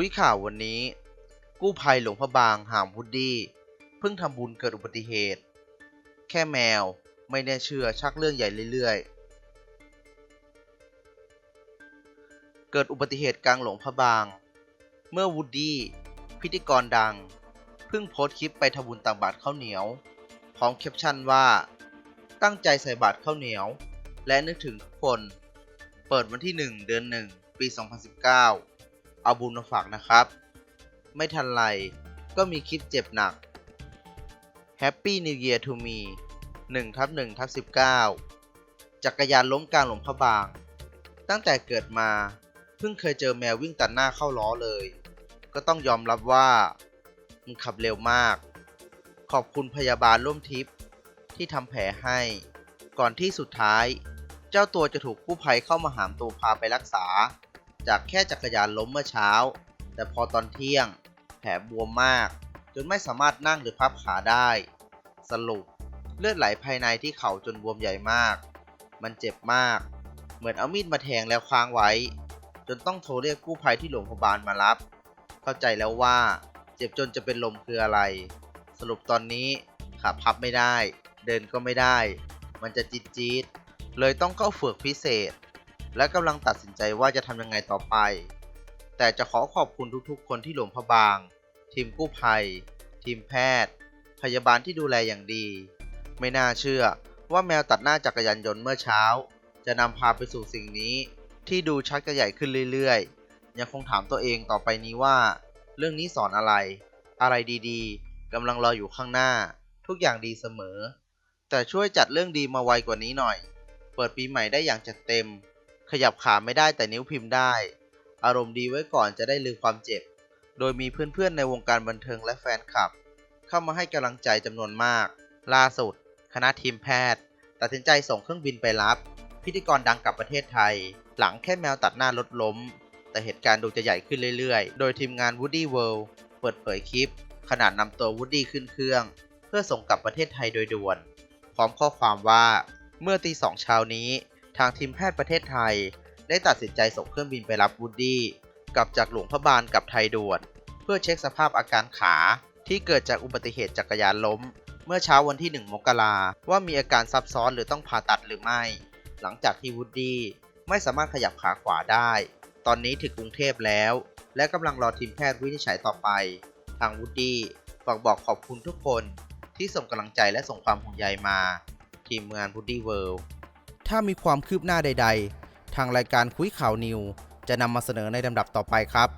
คุยข่าววันนี้ กู้ภัยหลวงพระบางหามวุดดี้เพิ่งทำบุญเกิดอุบัติเหตุ แค่แมวไม่แน่เชื่อชักเรื่องใหญ่เรื่อยๆ เกิดอุบัติเหตุกลางหลวงพระบาง เมื่อวูดดี้พิธีกรดัง เพิ่งโพสต์คลิปไปทำบุญตักบาตรข้าวเหนียว พร้อมแคปชั่นว่า ตั้งใจใส่บาตรข้าวเหนียว และนึกถึงทุกคน เปิดวันที่ 1 เดือน 1 ปี 2019 เอาบุญมาฝากนะครับ ไม่ทันไร ก็มีคลิปเจ็บหนัก Happy New Year to me 1ทับ1ทับ19 จักรยานล้มกลางหลวงพระบาง ตั้งแต่เกิดมา เพิ่งเคยเจอแมววิ่งตัดหน้าเข้าล้อเลย ก็ต้องยอมรับว่ามันขับเร็วมาก ขอบคุณพยาบาลร่วมทิปที่ทำแผลให้ ก่อนที่สุดท้าย เจ้าตัวจะถูกกู้ภัยเข้ามาหามตัวพาไปรักษา จากแค่จักรยานล้มเมื่อเช้า แต่พอตอนเที่ยง แผลบวมมาก จนไม่สามารถนั่งหรือพับขาได้ สรุปเลือดไหลภายในที่เข่าจนบวมใหญ่มาก มันเจ็บมาก เหมือนเอามีดมาแทงแล้วค้างไว้ จนต้องโทรเรียกกู้ภัยที่โรงพยาบาลมารับ เข้าใจแล้วว่า เจ็บจนจะเป็นลมคืออะไร สรุปตอนนี้ขาพับไม่ได้ เดินก็ไม่ได้ มันจะจี๊ดจีดๆเลยต้องเข้าฝึกพิเศษ และกำลังตัดสินใจว่าจะทำยังไงต่อไป แต่จะขอขอบคุณทุกๆ คนที่หลวงพระบาง ทีมกู้ภัย ทีมแพทย์ พยาบาลที่ดูแลอย่างดี ไม่น่าเชื่อว่าแมวตัดหน้าจักรยานยนต์เมื่อเช้า จะนำพาไปสู่สิ่งนี้ที่ดูชัดกจะใหญ่ขึ้นเรื่อยๆ ยังคงถามตัวเองต่อไปนี้ว่า เรื่องนี้สอนอะไร อะไรดีๆกำลังรออยู่ข้างหน้า ทุกอย่างดีเสมอ แต่ช่วยจัดเรื่องดีมาไวกว่านี้หน่อย เปิดปีใหม่ได้อย่างจัดเต็ม ขยับขาไม่ได้แต่นิ้วพิมพ์ได้ อารมณ์ดีไว้ก่อนจะได้ลืมความเจ็บ โดยมีเพื่อนๆในวงการบันเทิงและแฟนคลับ เข้ามาให้กำลังใจจำนวนมาก ล่าสุด คณะทีมแพทย์ ตัดสินใจส่งเครื่องบินไปรับ พิธีกรดังกลับประเทศไทย หลังแค่แมวตัดหน้ารถล้ม แต่เหตุการณ์ดูจะใหญ่ขึ้นเรื่อยๆ โดยทีมงาน Woody World เปิดเผยคลิปขนาดนำตัว Woody ขึ้นเครื่อง เพื่อส่งกลับประเทศไทยโดยด่วน พร้อมข้อความว่า เมื่อตีสองเช้านี้ ทางทีมแพทย์ประเทศไทย ได้ตัดสินใจส่งเครื่องบินไปรับ Woody กลับจากหลวงพระบางกับไทยด่วน เพื่อเช็คสภาพอาการขาที่เกิดจากอุบัติเหตุจักรยานล้ม เมื่อเช้าวันที่ 1 มกราว่ามีอาการซับซ้อนหรือต้องผ่าตัดหรือไม่ หลังจากที่วูดดี้ไม่สามารถขยับขาขวาได้ ตอนนี้ถึงกรุงเทพแล้ว และกำลังรอทีมแพทย์วินิจฉัยต่อไป ทางวูดดี้ฝากบอกขอบคุณทุกคนที่ส่งกำลังใจและส่งความห่วงใยมา ทีมงานวูดดี้เวิลด์ ถ้ามีความคืบหน้าใด ๆ ทางรายการคุยข่าวนิว จะนำมาเสนอในลำดับต่อไปครับ